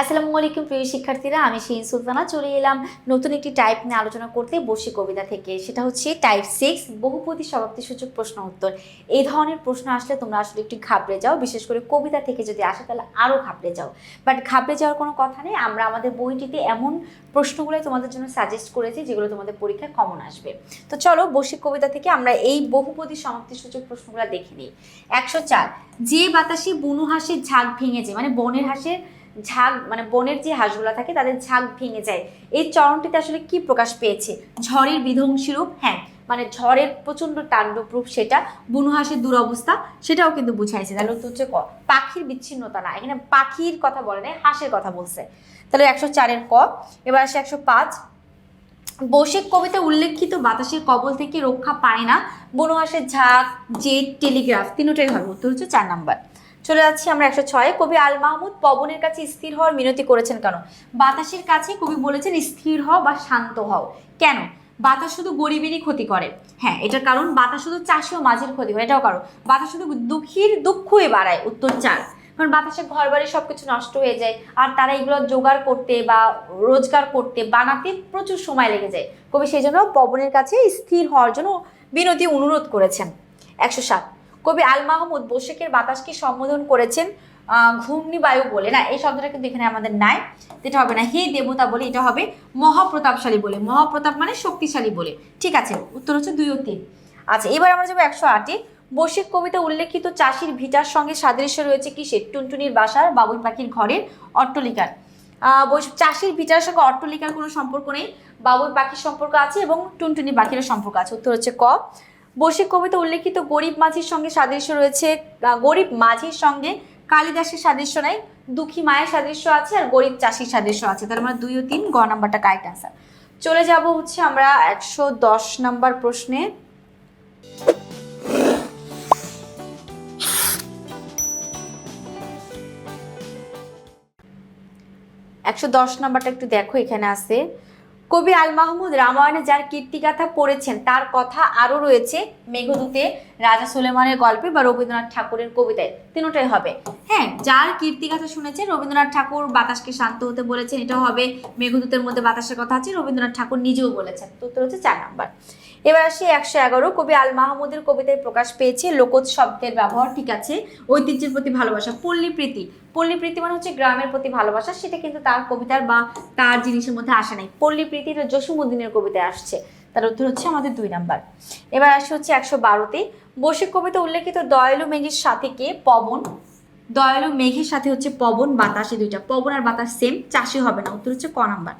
আসসালামু আলাইকুম প্রিয় শিক্ষার্থীরা, আমি শিন সুলতানা। চলে এলাম নতুন একটি টাইপ নিয়ে আলোচনা করতে বসি কবিতা থেকে। সেটা হচ্ছে টাইপ সিক্স বহুপতি সমাপ্তি সূচক প্রশ্ন উত্তর। এই ধরনের প্রশ্ন আসলে তোমরা আসলে একটু ঘাবড়ে যাও। বিশেষ করে কবিতা থেকে যদি আসে, তাহলে আরও ঘাবড়ে যাও। বাট ঘাবড়ে যাওয়ার কোনো কথা নেই। আমরা আমাদের বইটিতে এমন প্রশ্নগুলো তোমাদের জন্য সাজেস্ট করেছি, যেগুলো তোমাদের পরীক্ষায় কমন আসবে। তো চলো বসিক কবিতা থেকে। আমরা এই বহুপতি সমাপ্তি সূচক প্রশ্নগুলো দেখে নিই। একশো চার, যে বাতাসে বুনো হাঁসের ঝাঁক ভেঙেছে মানে বনের হাঁসের ঝাঁক মানে বনের যে হাঁসগুলো থাকে তাদের ঝাঁক ভেঙে যায়। এই চরণটিতে আসলে কি প্রকাশ পেয়েছে? ঝড়ের বিধ্বংসী রূপ? হ্যাঁ মানে ঝড়ের প্রচণ্ড তাণ্ডব রূপ সেটা, বুনো হাঁসের দুরবস্থা সেটাও কিন্তু বুঝাইছে। তাহলে হচ্ছে ক? পাখির বিচ্ছিন্নতা না, এখানে পাখির কথা বলে নাই, হাঁসের কথা বলছে। তাহলে একশো চারের ক, এবার আসে একশো পাঁচ। বৈশিক কবিতা উল্লেখিত বাতাসের কবল থেকে রক্ষা পায় না বনহাসের ঝাঁক, জেট, টেলিগ্রাফ, তিনটাই হবে উত্তর হচ্ছে চার নাম্বার। চলে যাচ্ছি আমরা একশো ছয়। কবি আল মাহমুদ পবনের কাছে স্থির হওয়ার মিনতি করেছেন কেন? বাতাসের কাছে কবি বলেছেন স্থির হও বা শান্ত হও। কেন? বাতাস শুধু গরিবেরই ক্ষতি করে। হ্যাঁ এটার কারণ বাতাস শুধু চাষি ও মাঝের ক্ষতি করে, এটাও কারণ। বাতাস শুধু দুঃখীর দুঃখই বাড়ায়, উত্তর চার। কারণ বাতাসে ঘর বাড়ি সব কিছু নষ্ট হয়ে যায়, আর তারা এগুলো জোগাড় করতে বা রোজগার করতে বানাতে প্রচুর সময় লেগে যায়। কবি সেই জন্য পবনের কাছে স্থির হওয়ার জন্য বিনতি অনুরোধ করেছেন। একশো সাত। কবি আল মাহমুদ বসেকের বাতাসকে সম্বোধন করেছেন? আহ, ঘূর্ণি বায়ু বলে। না এই শব্দটা কিন্তু এখানে আমাদের নাই। যেটা হবে না হে দেবতা বলে এটা হবে মহাপ্রতাপশালী বলে। মহাপ্রতাপ মানে শক্তিশালী বলে। ঠিক আছে উত্তর হচ্ছে দুই ও তিন। আচ্ছা এবার আমরা যাব একশো আটে। বৈশ্বিক কবিতা উল্লেখিত চাষির ভিটার সঙ্গে সাদৃশ্য রয়েছে কিসের? টুনটুনির বাসার বাবুই পাখির ঘরের অট্টলিকার। চাষির ভিটার সঙ্গে অট্টলিকার কোনো সম্পর্ক নেই। বাবুই পাখির সম্পর্ক আছে এবং টুনটুনি পাখিরও সম্পর্ক আছে। উত্তর হচ্ছে ক। বৈশ্বিক কবিতা উল্লেখিত গরিব মাঝির সঙ্গে সাদৃশ্য রয়েছে। গরিব মাঝির সঙ্গে কালিদাসের সাদৃশ্য নাই, দুঃখী মায়ের সাদৃশ্য আছে আর গরিব চাষির সাদৃশ্য আছে। তার মানে দুই ও তিন, গ নাম্বারটা কারেক্ট অ্যান্সার চলে যাব হচ্ছে আমরা একশো দশ নাম্বার প্রশ্নে। একশো দশ নাম্বারটা একটু দেখো, এখানে আছে। কবি আল মাহমুদ রামায়ণে যার কীর্তিগাথা পড়েছেন তার কথা আরও রয়েছে মেঘদূতে। রাজা সুলেমানের গল্পে বা রবীন্দ্রনাথ ঠাকুরের কবিতায় তিনটাই হবে। হ্যাঁ যার কীর্তিগাথা শুনেছেন রবীন্দ্রনাথ ঠাকুর বাতাসকে শান্ত হতে বলেছেন, এটাও হবে। মেঘদূতের মধ্যে বাতাসের কথা আছে, রবীন্দ্রনাথ ঠাকুর নিজেও বলেছেন। উত্তর হচ্ছে চার নাম্বার। এবার আসি একশো এগারো। কবি আল মাহমুদের কবিতায় প্রকাশ পেয়েছে, লোকজ শব্দের ব্যবহার ঠিক আছে, ঐতিহ্যের প্রতি ভালোবাসা, পল্লী প্রীতি। পল্লী প্রীতি মানে হচ্ছে গ্রামের প্রতি ভালোবাসা, সেটা কিন্তু তার কবিতার বা তার জিনিসের মধ্যে আসে নাই। পল্লী প্রীতি এটা জসিমুদ্দিনের কবিতায় আসছে। তার উত্তর হচ্ছে আমাদের দুই নাম্বার। এবার আসি হচ্ছে একশো বারোতে। বৈশ্বিক কবিতা উল্লেখিত দয়ালু মেঘের সাথে কে? পবন। দয়ালু মেঘের সাথে হচ্ছে পবন, বাতাসে দুইটা। পবন আর বাতাস সেম চাষি হবে না। উত্তর হচ্ছে ক নাম্বার।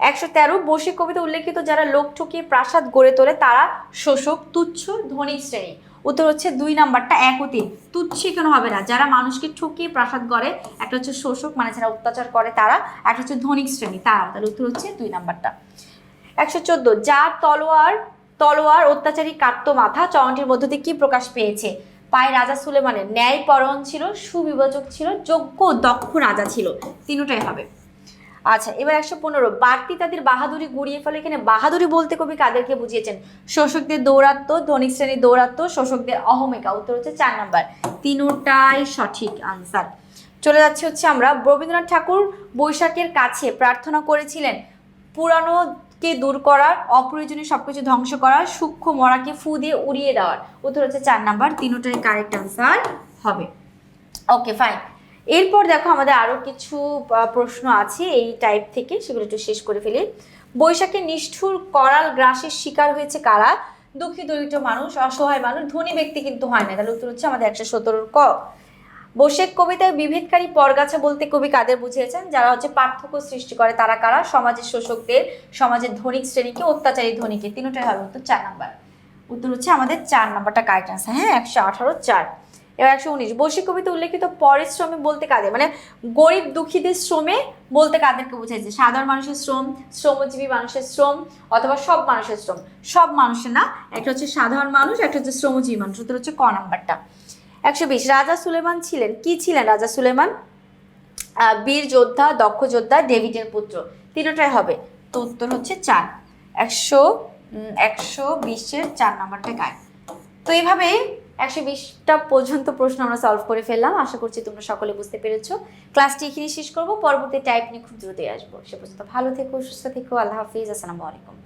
একশো তেরো, বৈশ্বিক কবিতা উল্লেখিত যারা লোক ঠকিয়ে প্রাসাদ গড়ে তোলে, তারা শোষক, তুচ্ছ ধনিক শ্রেণি। উত্তর হচ্ছে দুই নাম্বারটা এক তিন তুচ্ছ কেন হবে না? যারা মানুষকে ঠকিয়ে প্রাসাদ গড়ে, একটা হচ্ছে শোষক মানে যারা অত্যাচার করে, তারা একটা হচ্ছে ধনিক শ্রেণি। তারা তাহলে উত্তর হচ্ছে দুই নাম্বারটা। একশো চোদ্দ, যার তলোয়ার তলোয়ার অত্যাচারী কাট্য মাথা, চরণটির মধ্য দিয়ে কি প্রকাশ পেয়েছে? পায় রাজা সুলেমানের ন্যায় পরণ ছিল সুবিবেচক ছিল, যোগ্য দক্ষ রাজা ছিল। তিনটাই হবে। আচ্ছা এবার একশো পনেরো, বাড়তি তাদের বাহাদুরি গুড়িয়ে ফেলে। এখানে বাহাদুরি বলতে কবি কাদেরকে বুঝিয়েছেন? শোষকদের দৌরাত্ম ধনিক শ্রেণির দৌরাত্ম শোষকদের অহমিকা। উত্তর হচ্ছে চার নাম্বার। তিনোটাই সঠিক আনসার। চলে যাচ্ছে হচ্ছে আমরা। রবীন্দ্রনাথ ঠাকুর বৈশাখের কাছে প্রার্থনা করেছিলেন পুরানোকে দূর করার, অপ্রয়োজনীয় সবকিছু ধ্বংস করার, সূক্ষ্ম মরাকে ফু দিয়ে উড়িয়ে দেওয়ার। উত্তর হচ্ছে চার নাম্বার তিনোটাই কারেক্ট আনসার হবে। ওকে ফাইন এরপর দেখো আমাদের আরও কিছু প্রশ্ন আছে এই টাইপ থেকে, সেগুলো একটু শেষ করে ফেলি। বৈশাখে নিষ্ঠুর করাল গ্রাসের শিকার হয়েছে কারা? দুঃখী দরিদ্র মানুষ, অসহায় মানুষ, ধনী ব্যক্তি কিন্তু হয় না। তাহলে উত্তর হচ্ছে আমাদের একশো সতেরোর ক। বৈশেখ কবিতায় বিভেদকারী পরগাছা বলতে কবি কাদের বুঝিয়েছেন? যারা হচ্ছে পার্থক্য সৃষ্টি করে, তারা কারা? সমাজের শোষকদের, সমাজের ধনিক শ্রেণীকে, অত্যাচারী ধনীকে। তিনটাই হবে উত্তর চার নাম্বার। উত্তর হচ্ছে আমাদের চার নাম্বারটা কারেক্ট আনসার হ্যাঁ একশো আঠারো চার। এবার একশো উনিশ। বৈশ্বিক কবিতা উল্লেখিত পরিশ্রমে বলতে কাদের? মানে গরিব দুঃখীদের শ্রমে বলতে কাদেরকে বোঝাইছে? সাধারণ মানুষের শ্রম, শ্রমজীবী মানুষের শ্রম, অথবা সব মানুষের শ্রম। সব মানুষের না, একটা হচ্ছে সাধারণ মানুষ, একটা হচ্ছে শ্রমজীবী মানুষ। উত্তর হচ্ছে ক নাম্বারটা। একশো বিশ। রাজা সুলেমান ছিলেন, কি ছিলেন রাজা সুলেমান? বীর যোদ্ধা, দক্ষ যোদ্ধা, ডেভিডের পুত্র। তিনটাই হবে। তো উত্তর হচ্ছে চার। একশো একশো বিশের চার নাম্বারটা গায়ে তো এইভাবে একশো বিশটা পর্যন্ত প্রশ্ন আমরা সলভ করে ফেললাম। আশা করছি তোমরা সকলে বুঝতে পেরেছ। ক্লাসটি এখানে শেষ করব। পরবর্তী টাইপ নিয়ে খুব দ্রুতই আসব। সে পর্যন্ত ভালো থেকো, সুস্থ থেকো। আল্লাহ হাফিজ। আসসালামু আলাইকুম।